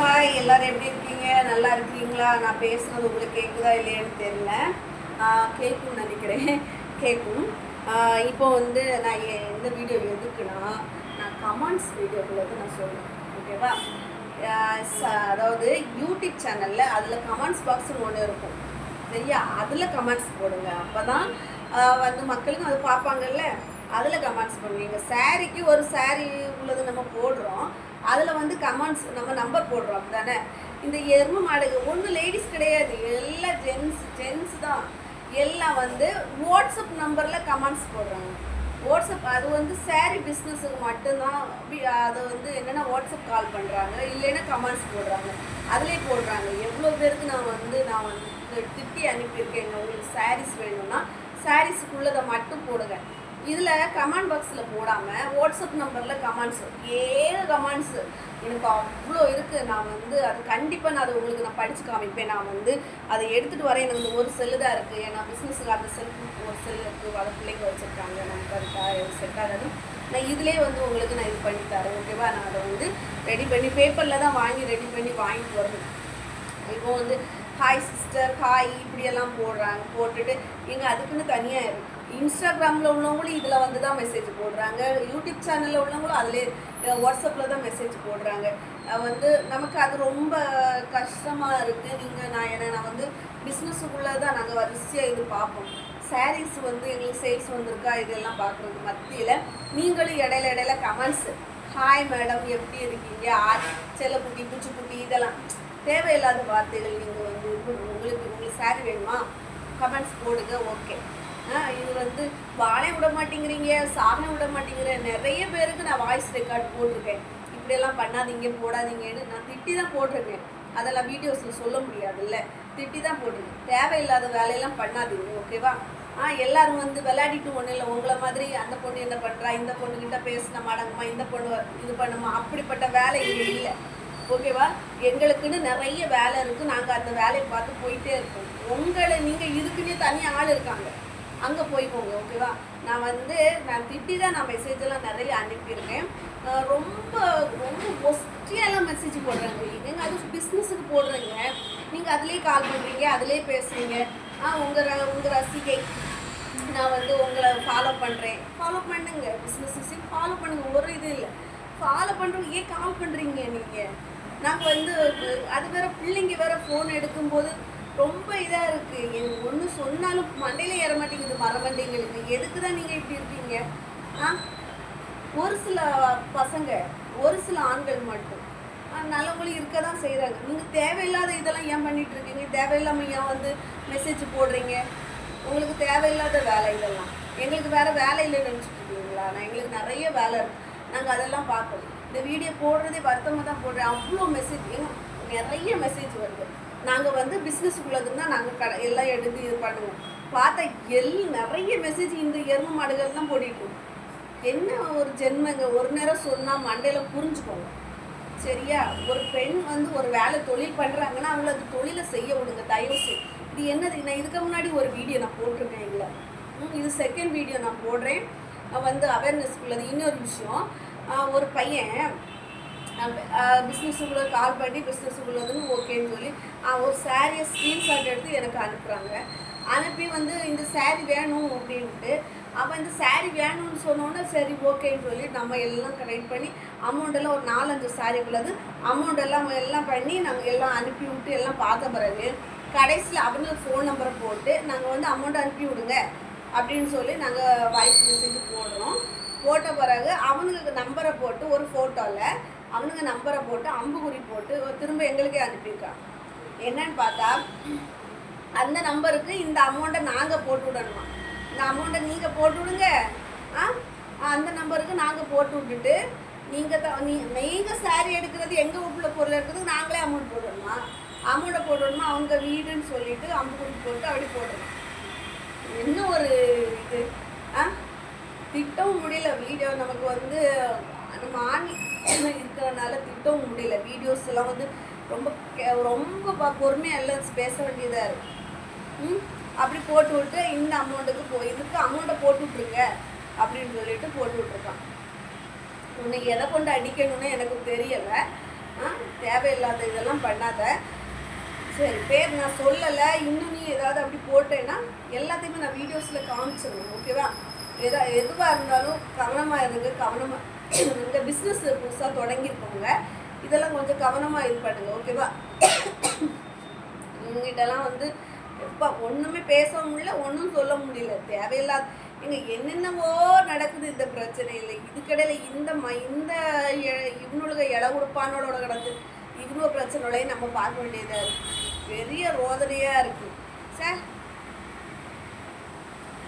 Hi எல்லாரும் எப்படி இருக்கீங்க? நல்லா இருக்கீங்களா? நான் பேசுனது உங்களுக்கு கேட்குதா இல்லையான்னு தெரியல. கேட்கும்னு நினைக்கிறேன். கேட்கும் இப்போ வந்து நான் எந்த வீடியோ எதுக்குன்னா நான் கமெண்ட்ஸ் வீடியோக்குள்ள வந்து நான் சொல்லுவேன் ஓகேவா? ச- அதாவது யூடியூப் சேனலில் அதில் கமெண்ட்ஸ் பாக்ஸ்னு ஒன்று இருக்கும். சரியா? அதில் கமெண்ட்ஸ் போடுங்க. அப்போ தான் வந்து மக்களுக்கும் அது பார்ப்பாங்கல்ல? அதில் கமெண்ட்ஸ் பண்ணுவீங்க. சாரிக்கு ஒரு சாரி உள்ளது நம்ம போடுறோம். அதில் வந்து கமெண்ட்ஸ் நம்ம நம்பர் போடுறோம் தானே? இந்த எரும மாடுங்க ஒன்றும் லேடிஸ் கிடையாது. எல்லா ஜென்ஸ் ஜென்ஸ் தான். எல்லாம் வந்து வாட்ஸ்அப் நம்பரில் கமெண்ட்ஸ் போடுறாங்க. வாட்ஸ்அப் அது வந்து சாரி பிஸ்னஸுக்கு மட்டும்தான் அதை வந்து என்னென்னா வாட்ஸ்அப் கால் பண்ணுறாங்க இல்லைன்னா கமெண்ட்ஸ் போடுறாங்க. அதிலே போடுறாங்க. எவ்வளோ பேருக்கு நான் வந்து நான் வந்து திட்டி அனுப்பியிருக்கேங்க. உங்களுக்கு சாரீஸ் வேணும்னா சாரீஸுக்குள்ளதை மட்டும் போடுங்க. இதில் கமெண்ட் பாக்ஸில் போடாமல் வாட்ஸ்அப் நம்பரில் கமெண்ட்ஸ் ஏக கமெண்ட்ஸு எனக்கு அவ்வளோ இருக்குது நான் வந்து அது கண்டிப்பாக நான் அதை உங்களுக்கு நான் படித்து காமிப்பேன். நான் வந்து அதை எடுத்துகிட்டு வரேன். எனக்கு இந்த ஒரு செல்லு தான் இருக்குது ஏன்னா பிஸ்னஸுக்கு அந்த செல் ஒரு செல்லு இருக்குது அதை பிள்ளைங்க வச்சுருக்காங்க. நமக்கு அது செட் ஆகாது. நான் இதிலே வந்து உங்களுக்கு நான் இது பண்ணி தரேன். ஓகேவா நான் அதை வந்து ரெடி பண்ணி பேப்பரில் தான் வாங்கி ரெடி பண்ணி வாங்கிட்டு வரணும். இப்போ வந்து ஹாய் சிஸ்டர் ஹாய் இப்படியெல்லாம் போடுறாங்க போட்டுட்டு எங்கள் அதுக்குன்னு தனியாக இருக்குது இன்ஸ்டாகிராமில் உள்ளவங்களும் இதில் வந்து தான் மெசேஜ் போடுறாங்க. யூடியூப் சேனலில் உள்ளவங்களும் அதிலே வாட்ஸ்அப்பில் தான் மெசேஜ் போடுறாங்க. வந்து நமக்கு அது ரொம்ப கஷ்டமாக இருக்குது நீங்கள் நான் என்ன நான் வந்து பிஸ்னஸுக்குள்ளே தான் நாங்கள் வரிசையாக இது பார்ப்போம். சாரீஸ் வந்து எங்களுக்கு சேல்ஸ் வந்திருக்கா? இதெல்லாம் பார்க்குறது மத்தியில் நீங்களும் இடையில இடையில கமெண்ட்ஸ் ஹாய் மேடம் எப்படி இருக்கீங்க? ஆ செல்லக்குட்டி குச்சிக்குட்டி இதெல்லாம். தேவையில்லாத வார்த்தைகள் நீங்கள் வந்து உங்களுக்கு உங்களுக்கு சாரி வேணுமா? கமெண்ட்ஸ் போடுங்க. ஓகே இது வந்து வாழை விட மாட்டேங்கிறீங்க சாகனை விட மாட்டேங்கிற நிறைய பேருக்கு நான் வாய்ஸ் ரெக்கார்ட் போட்டிருக்கேன். இப்படியெல்லாம் பண்ணாதீங்க போடாதீங்கன்னு நான் திட்டி தான் போட்டிருக்கேன். அதெல்லாம் வீடியோஸில் சொல்ல முடியாதுல்ல. திட்டி தான் போட்டிருக்கேன். தேவையில்லாத வேலையெல்லாம் பண்ணாதீங்க ஓகேவா ஆ எல்லாரும் வந்து விளையாடிட்டு ஒன்றும் இல்லை உங்களை மாதிரி அந்த பொண்ணு என்ன பண்ணுறா இந்த பொண்ணுக்கிட்ட பேசின மடங்குமா இந்த பொண்ணு இது பண்ணுமா அப்படிப்பட்ட வேலை இங்கே இல்லை. ஓகேவா எங்களுக்குன்னு நிறைய வேலை இருக்குது நாங்கள் அந்த வேலையை பார்த்து போயிட்டே இருக்கோம். உங்களை நீங்கள் இதுக்குன்னே தனியாக ஆள் இருக்காங்க. அங்கே போய்க்கோங்க ஓகேவா நான் வந்து நான் திட்டி தான் நான் மெசேஜெல்லாம் நிறைய அனுப்பியிருக்கேன். ரொம்ப ரொம்ப ஒஸ்டியெல்லாம் மெசேஜ் போடுறாங்க. நீங்கள் அது பிஸ்னஸுக்கு போடுறீங்க? நீங்கள் அதுலேயே கால் பண்ணுறீங்க அதுலேயே பேசுகிறீங்க ஆ உங்கள் உங்கள் ரசிகை நான் வந்து உங்களை ஃபாலோ பண்ணுறேன் ஃபாலோ பண்ணுங்க பிஸ்னஸ் ஃபாலோ பண்ணுங்க ஒரு இது இல்லை. ஃபாலோ பண்ணுறவங்க ஏன் கால் பண்ணுறீங்க நீங்கள் நாங்கள் வந்து அது வேறு பிள்ளைங்க வேறு ஃபோன் எடுக்கும்போது ரொம்ப இதாக இருக்குது எனக்கு ஒன்று சொன்னாலும் மண்டையில ஏற மாட்டேங்குது மரமண்டைங்களுக்கு. எதுக்கு தான் நீங்கள் இப்படி இருக்கீங்க? ஆ? ஒரு சில பசங்க ஒரு சில ஆண்கள் மட்டும். நல்லவங்களும் இருக்க தான் செய்கிறாங்க நீங்கள் தேவையில்லாத இதெல்லாம் ஏன் பண்ணிட்டு இருக்கீங்க? தேவையில்லாமல் ஏன் வந்து மெசேஜ் போடுறீங்க? உங்களுக்கு தேவையில்லாத வேலை இதெல்லாம். எங்களுக்கு வேறு வேலை இல்லைன்னு நினச்சிட்டு இருக்கீங்களா? நான் எங்களுக்கு நிறைய வேலை இருக்குது நாங்கள் அதெல்லாம் பார்க்கணும். இந்த வீடியோ போடுறதே வருத்தமாக தான் போடுறேன். அவ்வளோ மெசேஜ் நிறைய மெசேஜ் வருது. நாங்கள் வந்து பிஸ்னஸ்க்குள்ளதுன்னா நாங்கள் கடை எல்லாம் எடுத்து இது பண்ணுவோம். பார்த்தா எல் நிறைய மெசேஜ் இந்த எரும மாடுகள் தான் போட்டுட்டு என்ன ஒரு ஜென்மங்க? ஒரு நேரம் சொன்னால் மண்டையில் புரிஞ்சுக்கோங்க. சரியா? ஒரு பெண் வந்து ஒரு வேலை தொழில் பண்ணுறாங்கன்னா அவங்கள அது தொழிலை செய்ய விடுங்க தயவு செய்து இது என்னது? நான் இதுக்கு முன்னாடி ஒரு வீடியோ நான் போட்டிருக்கேன் இல்லை இது செகண்ட் வீடியோ நான் போடுறேன். வந்து அவேர்னஸ் உள்ளது இன்னொரு விஷயம் ஒரு பையன் பிஸ்னஸுக்குள்ளே கால் பண்ணி பிஸ்னஸுக்குள்ளதுன்னு ஓகேன்னு சொல்லி ஒரு சாரியை ஸ்க்ரீன்ஷாட் எடுத்து எனக்கு அனுப்புகிறாங்க அனுப்பி வந்து இந்த சாரி வேணும் அப்படின்ட்டு. அப்போ இந்த சாரி வேணும்னு சொன்னோன்னே சரி ஓகேன்னு சொல்லி நம்ம எல்லாம் கலெக்ட் பண்ணி அமௌண்ட் எல்லாம் ஒரு நாலஞ்சு saree உள்ளது. அமௌண்ட் எல்லாம் எல்லாம் பண்ணி நாங்கள் எல்லாம் அனுப்பி விட்டு எல்லாம் பார்த்த பிறகு கடைசியில் அவங்களுக்கு ஃபோன் நம்பரை போட்டு நாங்கள் வந்து அமௌண்ட் அனுப்பி விடுங்க அப்படின்னு சொல்லி நாங்கள் வாய்ஸ் மெசேஜ் போடுறோம். போட்ட பிறகு அவனுக்கு நம்பரை போட்டு ஒரு ஃபோட்டோவில் அவனுங்க நம்பரை போட்டு அம்புக்குறி போட்டு திரும்ப எங்களுக்கே அனுப்பியிருக்கான் என்னன்னு பார்த்தா அந்த நம்பருக்கு இந்த அமௌண்ட்டை நாங்கள் போட்டு விடணுமா? இந்த அமௌண்ட்டை நீங்கள் போட்டு விடுங்க. ஆ? அந்த நம்பருக்கு நாங்கள் போட்டு விட்டுட்டு நீங்கள் த நீ நீங்கள் சாரி எடுக்கிறது எங்கள் வீட்டில் பொருள் எடுக்கிறது நாங்களே அமௌண்ட் போடணுமா அமௌண்ட்டை போடணுமா அவங்க வீடுன்னு சொல்லிட்டு அம்புக்குறி போட்டு அப்படி போடணும் என்ன ஒரு இது? ஆ? திட்டவும் முடியல. வீடியோ நமக்கு வந்து அந்த ஆன்லைன் இருக்கிறனால திட்டவும் முடியல. வீடியோஸ் எல்லாம் வந்து ரொம்ப கே- ரொம்ப ப- எல்லாம் பேச வேண்டியதாக இருக்கும் ம்? அப்படி போட்டு விட்டு இந்த அமௌண்ட்டுக்கு போய் இதுக்கு அமௌண்ட்டை போட்டு விட்ருங்க அப்படின்னு சொல்லிட்டு போட்டு விட்ருக்கான் உன்னை எதை கொண்டு அடிக்கணும்னு எனக்கு தெரியலை. ஆ தேவையில்லாத இதெல்லாம் பண்ணாத. சரி பேர் நான் சொல்லலை. இன்னும் நீ ஏதாவது அப்படி போட்டேன்னா எல்லாத்தையுமே நான் வீடியோஸில் காமிச்சிருவேன். ஓகேவா எதா எதுவாக இருந்தாலும் கவனமாக இருங்க கவனமாக இந்த பிஸ்னஸ் புதுசாக தொடங்கியிருக்கோங்க இதெல்லாம் கொஞ்சம் கவனமாக இது பண்ணுங்க ஓகேவா இவங்ககிட்டலாம் வந்து எப்பா ஒன்றுமே பேசவும் முடியல ஒன்றும் சொல்ல முடியல தேவையில்லாத இங்கே என்னென்னவோ நடக்குது இந்த பிரச்சனையில். இதுக்கடையில் இந்த ம இந்த எ- இட உடுப்பானோட கிடக்கு. இவ்வளோ பிரச்சனைகளையும் நம்ம பார்க்க வேண்டியதாக இருக்குது பெரிய ரோதனையாக இருக்குது சார்